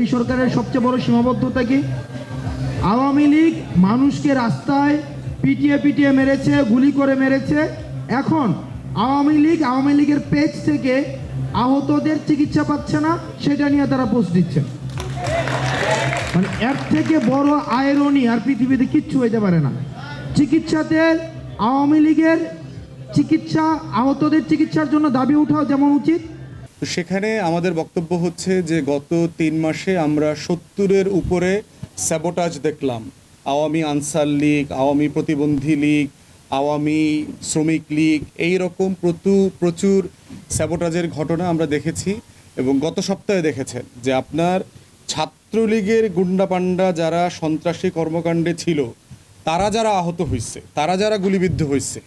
এই সরকারের সবচেয়ে বড় সীমাবদ্ধতা কি? আওয়ামী লীগ মানুষকে রাস্তায় পিটিয়ে পিটিয়ে মেরেছে, গুলি করে মেরেছে। এখন আওয়ামী লীগ আওয়ামী লীগের পেজ থেকে আহতদের চিকিৎসা পাচ্ছে না, সেটা নিয়ে তারা পোস্ট দিচ্ছে। মানে এর থেকে বড় আয়রনি আর পৃথিবীতে কিচ্ছু হইতে পারে না। চিকিৎসাতে আওয়ামী লীগের চিকিৎসা, আহতদের চিকিৎসার জন্য দাবি উঠাও যেমন উচিত তো সেখানে আমাদের বক্তব্য হচ্ছে যে গত তিন মাসে আমরা সত্তরের উপরে স্যাবোটাজ দেখলাম। আওয়ামী আনসার লীগ, আওয়ামী প্রতিবন্ধী লীগ, আওয়ামী শ্রমিক লীগ, এই রকম প্রচুর প্রচুর স্যাবোটাজের ঘটনা আমরা দেখেছি এবং গত সপ্তাহে দেখেছেন যে আপনার ছাত্রলীগের গুন্ডাপান্ডা যারা সন্ত্রাসী কর্মকাণ্ডে ছিল, তারা যারা আহত হয়েছে তারা যারা গুলিবিদ্ধ হয়েছে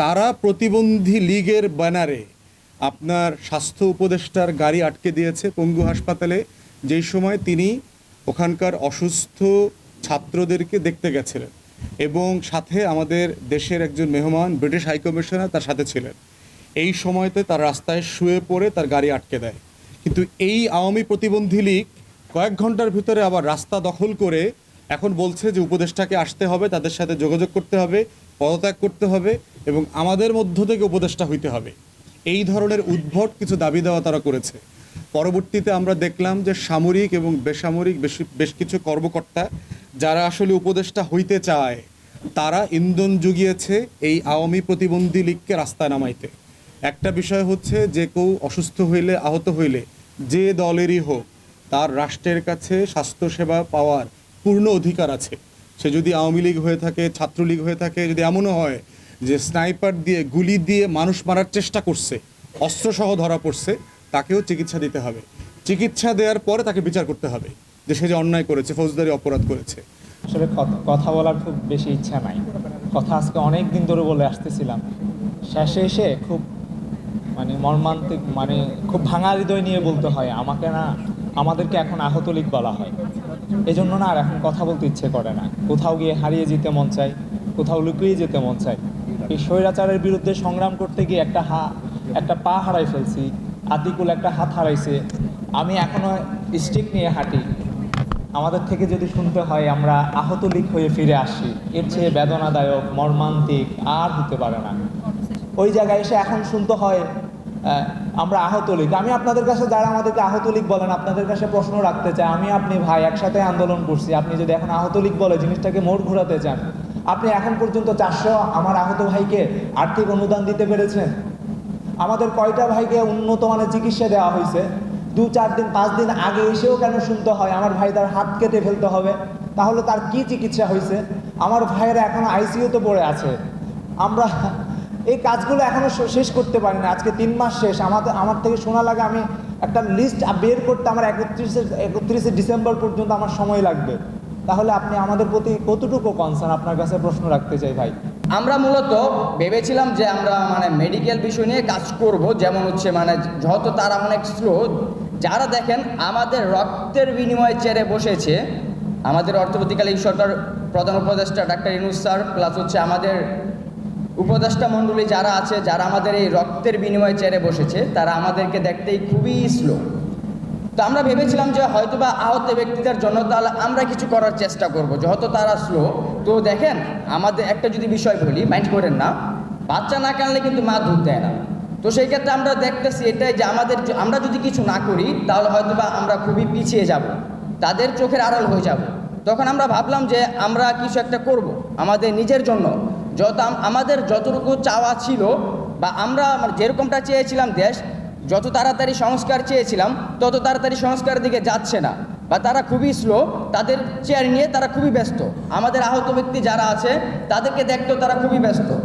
তারা প্রতিবন্ধী লীগের ব্যানারে আপনার স্বাস্থ্য উপদেষ্টার গাড়ি আটকে দিয়েছে পঙ্গু হাসপাতালে। যেই সময় তিনি ওখানকার অসুস্থ ছাত্রদেরকে দেখতে গেছিলেন এবং সাথে আমাদের দেশের একজন মেহমান, ব্রিটিশ হাইকমিশনার তার সাথে ছিলেন। এই সময়তে তার রাস্তায় শুয়ে পড়ে তার গাড়ি আটকে দেয়। কিন্তু এই আওয়ামী প্রতিবন্ধী লীগ কয়েক ঘণ্টার ভিতরে আবার রাস্তা দখল করে এখন বলছে যে উপদেষ্টাকে আসতে হবে, তাদের সাথে যোগাযোগ করতে হবে, পদত্যাগ করতে হবে এবং আমাদের মধ্য থেকে উপদেষ্টা হইতে হবে। এই ধরনের উদ্ভট কিছু দাবি দেওয়া তারা করেছে। পরবর্তীতে আমরা দেখলাম যে সামরিক এবং বেসামরিক বেশ কিছু কর্মকর্তা যারা আসলে উপদেষ্টা হইতে চায়, তারা ইন্ধন জুগিয়েছে এই আওয়ামী প্রতিবন্ধী লীগকে রাস্তায় নামাইতে। একটা বিষয় হচ্ছে যে কেউ অসুস্থ হইলে, আহত হইলে, যে দলেরই হোক, তার রাষ্ট্রের কাছে স্বাস্থ্যসেবা পাওয়ার পূর্ণ অধিকার আছে। সে যদি আওয়ামী লীগ হয়ে থাকে, ছাত্রলীগ হয়ে থাকে, যদি এমনও হয় যে স্নাইপার দিয়ে, গুলি দিয়ে মানুষ মারার চেষ্টা করছে, অস্ত্রসহ ধরা পড়ছে, তাকেও চিকিৎসা দিতে হবে। চিকিৎসা দেওয়ার পরে তাকে বিচার করতে হবে যে সে যে অন্যায় করেছে, ফৌজদারি অপরাধ করেছে। আসলে কথা- বলার খুব বেশি ইচ্ছা নাই। কথা আজকে অনেক দিন ধরে বলে আসতেছিলাম। শেষে এসে খুব মানে মর্মান্তিক মানে খুব ভাঙা হৃদয় নিয়ে বলতে হয়, আমাকে না, আমাদেরকে এখন আহত লীগ বলা হয়। এজন্য না আর এখন কথা বলতে ইচ্ছে করে না। কোথাও গিয়ে হারিয়ে যেতে মন চায়, কোথাও লুকিয়ে যেতে মন চায়। এই স্বৈরাচারের বিরুদ্ধে সংগ্রাম করতে গিয়ে একটা হা, একটা পা হারাই ফেলছি, আতিকুল একটা হাত হারাইছে, আমি এখনও স্টিক নিয়ে হাঁটি। আমাদের থেকে যদি শুনতে হয়, আমরা আহত লীগ হয়ে ফিরে আসি। এর চেয়ে বেদনাদায়ক, মর্মান্তিক আর হতে পারে না। ওই জায়গায় এসে এখন শুনতে হয় আমরা আহত লীগ। আমি আপনাদের কাছে, যারা আমাদেরকে আহত লীগ বলেন, আপনাদের কাছে প্রশ্ন রাখতে চাই। আমি, আপনি ভাই, একসাথে আন্দোলন করছি। আপনি যদি এখন আহত লীগ বলে জিনিসটাকে মোড় ঘোরাতে চান আপনি এখন পর্যন্ত চারশো আমার আহত ভাইকে আর্থিক অনুদান দিতে পেরেছেন। আমাদের কয়টা ভাইকে উন্নত মানের চিকিৎসা দেওয়া হয়েছে? দু, চার দিন, পাঁচ দিন আগে এসেও কেন শুনতে হয় আমার ভাই তার হাত কেটে ফেলতে হবে? তাহলে তার কি চিকিৎসা হয়েছে? আমার ভাইয়েরা এখনও আইসিইউতে পড়ে আছে। আমরা এই কাজগুলো এখনও শ- শেষ করতে পারি না। আজকে তিন মাস শেষ। আমাদের, আমার থেকে শোনা লাগে আমি একটা লিস্ট বের করতে আমার একত্রিশে একত্রিশে ডিসেম্বর পর্যন্ত আমার সময় লাগবে। তাহলে আপনি আমাদের প্রতি কতটুকু কনসার্ন আপনার কাছে প্রশ্ন রাখতে চাই ভাই। আমরা মূলত ভেবেছিলাম যে আমরা মানে মেডিকেল বিষয় নিয়ে কাজ করব, যেমন হচ্ছে মানে যত তারা অনেক স্লো যারা দেখেন আমাদের রক্তের বিনিময়ে চেড়ে বসেছে, আমাদের অর্থনীতিকালীন সরকার প্রধান উপদেষ্টা ডাক্তার ইনুস স্যার প্লাস হচ্ছে আমাদের উপদেষ্টা মণ্ডলী যারা আছে, যারা আমাদের এই রক্তের বিনিময়ে চেড়ে বসেছে, তারা আমাদেরকে দেখতেই খুবই স্লো তো আমরা ভেবেছিলাম যে হয়তো বা আহত ব্যক্তিদের জন্য তাহলে আমরা কিছু করার চেষ্টা করব। যেহেতু তারা স্লো তো দেখেন, আমাদের একটা যদি বিষয় বলি মাইন্ড করেন না, বাচ্চা না কানলে কিন্তু মা দুধ দেয় না। তো সেই ক্ষেত্রে আমরা দেখতেছি এটাই যে আমাদের আমরা যদি কিছু না করি, তাহলে হয়তো বা আমরা খুবই পিছিয়ে যাব, তাদের চোখের আড়াল হয়ে যাব। তখন আমরা ভাবলাম যে আমরা কিছু একটা করব, আমাদের নিজের জন্য। যত আমাদের যতটুকু চাওয়া ছিল, বা আমরা যেরকমটা চেয়েছিলাম দেশ যত তাড়াতাড়ি সংস্কার চেয়েছিলাম, তত তাড়াতাড়ি সংস্কারের দিকে যাচ্ছে না। বা তারা খুবই স্লো তাদের চেয়ার নিয়ে তারা খুবই ব্যস্ত। আমাদের আহত ব্যক্তি যারা আছে, তাদেরকে দেখতেও তারা খুবই ব্যস্ত।